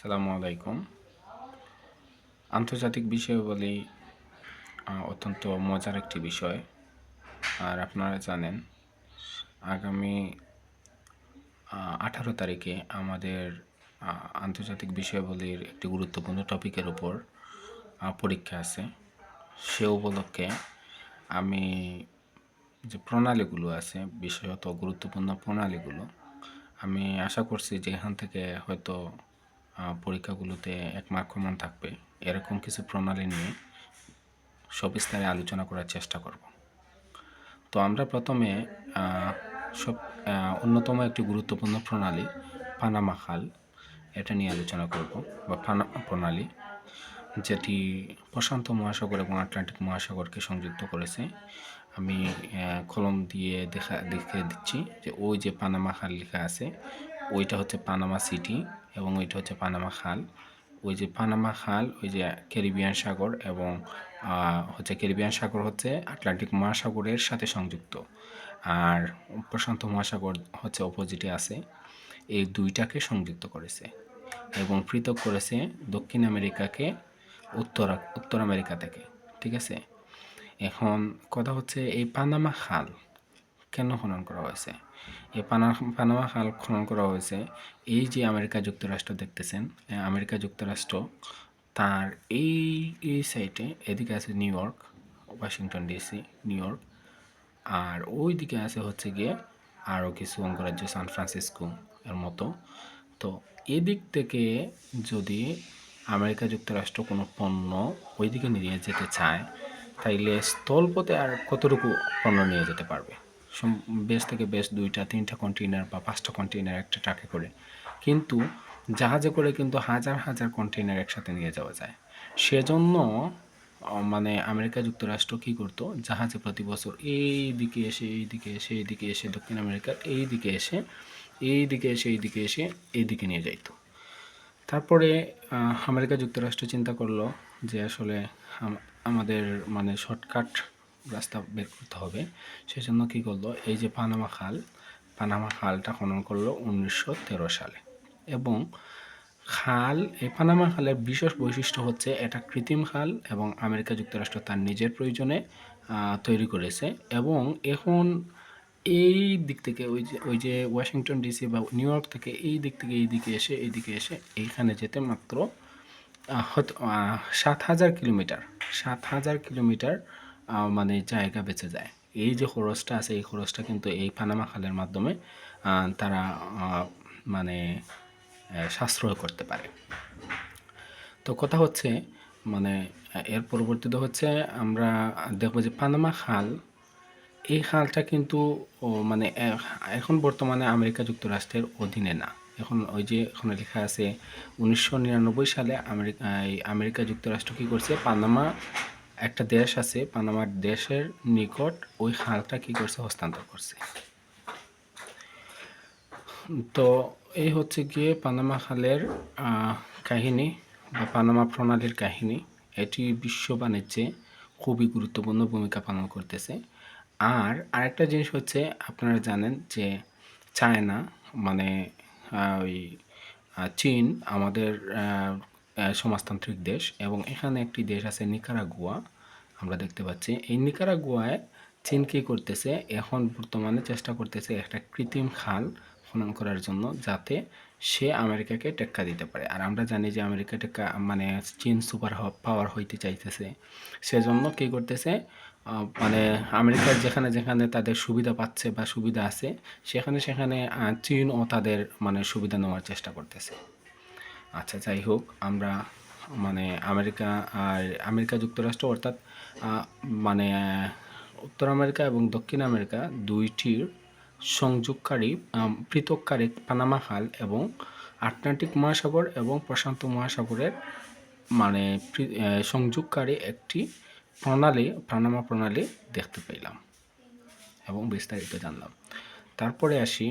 সালামু আলাইকুম। আন্তর্জাতিক বিষয়াবলী অত্যন্ত মজার একটি বিষয়। আর আপনারা জানেন, আগামী আঠারো তারিখে আমাদের আন্তর্জাতিক বিষয়াবলীর একটি গুরুত্বপূর্ণ টপিকের উপর পরীক্ষা আছে। সে উপলক্ষে আমি যে প্রণালীগুলো আছে বিশেষত গুরুত্বপূর্ণ প্রণালীগুলো, আমি আশা করছি যে এখান থেকে হয়তো পরীক্ষাগুলোতে এক মার্ক কমন থাকবে। এরকম কিছু প্রণালী নিয়ে সবিস্তারে আলোচনা করার চেষ্টা করব। তো আমরা প্রথমে সব অন্যতম একটি গুরুত্বপূর্ণ প্রণালী পানামা খাল। এটা নিয়ে আলোচনা করব, বা পানামা প্রণালী, যেটি প্রশান্ত মহাসাগর এবং আটলান্টিক মহাসাগরকে সংযুক্ত করেছে। আমি কলম দিয়ে দেখা দেখে দিচ্ছি যে ওই যে পানামা খাল লেখা আছে ওইটা হচ্ছে পানামা সিটি এবং ওইটা হচ্ছে পানামা খাল ওই যে পানামা খাল ওই যে ক্যারিবিয়ান সাগর এবং হচ্ছে ক্যারিবিয়ান সাগর হচ্ছে আটলান্টিক মহাসাগরের সাথে সংযুক্ত। আর প্রশান্ত মহাসাগর হচ্ছে অপোজিটে আছে। এই দুইটাকে সংযুক্ত করেছে এবং পৃথক করেছে দক্ষিণ আমেরিকাকে, উত্তর উত্তর আমেরিকা থেকে, ঠিক আছে? এখন কথা হচ্ছে এই পানামা খাল কেন খনন করা হয়েছে? এই পানা, পানামা খাল খনন করা হয়েছে। এই যে আমেরিকা যুক্তরাষ্ট্র দেখতেছেন আমেরিকা যুক্তরাষ্ট্র তার এই এই সাইটে এদিকে আছে New York, Washington DC New York. আর ওই দিকে আছে হচ্ছে গিয়ে আরও কিছু অঙ্গরাজ্য, সান ফ্রান্সিসকো এর মতো। তো এদিক থেকে যদি আমেরিকা যুক্তরাষ্ট্র কোনো পণ্য ওইদিকে নিয়ে যেতে চায়, তাইলে স্থলপথে আর কতটুকু পণ্য নিয়ে যেতে পারবে? বেশ থেকে বেশ দুইটা, তিনটা কন্টেইনার বা পাঁচটা কন্টেইনার একটা ট্রাকে করে। কিন্তু জাহাজে করে কিন্তু হাজার হাজার কন্টেইনার একসাথে নিয়ে যাওয়া যায়। সেজন্য মানে আমেরিকা যুক্তরাষ্ট্র কি করতো? জাহাজে প্রতি বছর এই দিকে এসে এই দিকে এসে এই দিকে এসে, দক্ষিণ আমেরিকার এই দিকে এসে এই দিকে এসে এই দিকে এসে এই দিকে নিয়ে যাইত। তারপরে আমেরিকা যুক্তরাষ্ট্র চিন্তা করল যে আসলে আমাদের মানে শর্টকাট রাস্তা বের করতে হবে। সেই জন্য কী করল, এই যে পানামা খাল পানামা খালটা খনন করল উনিশশো তেরো সালে। এবং খাল, এই পানামা খালের বিশেষ বৈশিষ্ট্য হচ্ছে এটা কৃত্রিম খাল এবং আমেরিকা যুক্তরাষ্ট্র তার নিজের প্রয়োজনে তৈরি করেছে। এবং এখন এই দিক থেকে ওই যে ওই যে ওয়াশিংটন ডিসি বা নিউ ইয়র্ক থেকে এই দিক থেকে এই দিকে এসে, এই দিকে এসে এইখানে যেতে মাত্র সাত হাজার কিলোমিটার, সাত হাজার কিলোমিটার মানে জায়গা বেঁচে যায়। এই যে খরচটা আছে, এই খরচটা কিন্তু এই পানামা খালের মাধ্যমে তারা মানে সাশ্রয় করতে পারে। তো কথা হচ্ছে মানে এর পরবর্তীতে হচ্ছে আমরা দেখব যে পানামা খাল, এই খালটা কিন্তু মানে এখন বর্তমানে আমেরিকা যুক্তরাষ্ট্রের অধীনে না। এখন ওই যে, এখানে লেখা আছে, উনিশশো নিরানব্বই সালে আমেরিকা আমেরিকা যুক্তরাষ্ট্র কী করছে? পানামা একটা দেশ আছে, পানামার দেশের নিকট ওই খালটা কী করছে, হস্তান্তর করছে। তো এই হচ্ছে গিয়ে পানামা খালের কাহিনী বা পানামা প্রণালীর কাহিনী। এটি বিশ্ব বাণিজ্যে খুবই গুরুত্বপূর্ণ ভূমিকা পালন করতেছে। আর আরেকটা জিনিস হচ্ছে, আপনারা জানেন যে চায়না মানে ওই চীন আমাদের সমাজতান্ত্রিক দেশ এবং এখানে একটি দেশ আছে নিকারাগুয়া। আমরা দেখতে পাচ্ছি। এই নিকারাগুয়ায় চীন কী করতেছে? এখন বর্তমানে চেষ্টা করতেছে একটা কৃত্রিম খাল খনন করার জন্য যাতে সে আমেরিকাকে টেক্কা দিতে পারে। আর আমরা জানি যে আমেরিকা টেক্কা মানে চীন সুপার পাওয়ার হইতে চাইতেছে। সেজন্য কী করতেছে? মানে আমেরিকার যেখানে যেখানে তাদের সুবিধা পাচ্ছে বা সুবিধা আছে, সেখানে সেখানে চীনও তাদের মানে সুবিধা নেওয়ার চেষ্টা করতেছে। আচ্ছা যাই হোক, আমরা মানে আমেরিকা আর আমেরিকা যুক্তরাষ্ট্র অর্থাৎ মানে উত্তর আমেরিকা এবং দক্ষিণ আমেরিকা দুইটির সংযোগকারী পৃথককারী পানামা খাল এবং আটলান্টিক মহাসাগর এবং প্রশান্ত মহাসাগরের মানে সংযোগকারী একটি প্রণালী, পানামা প্রণালী দেখতে পেলাম এবং বিস্তারিত জানলাম। তারপরে আসি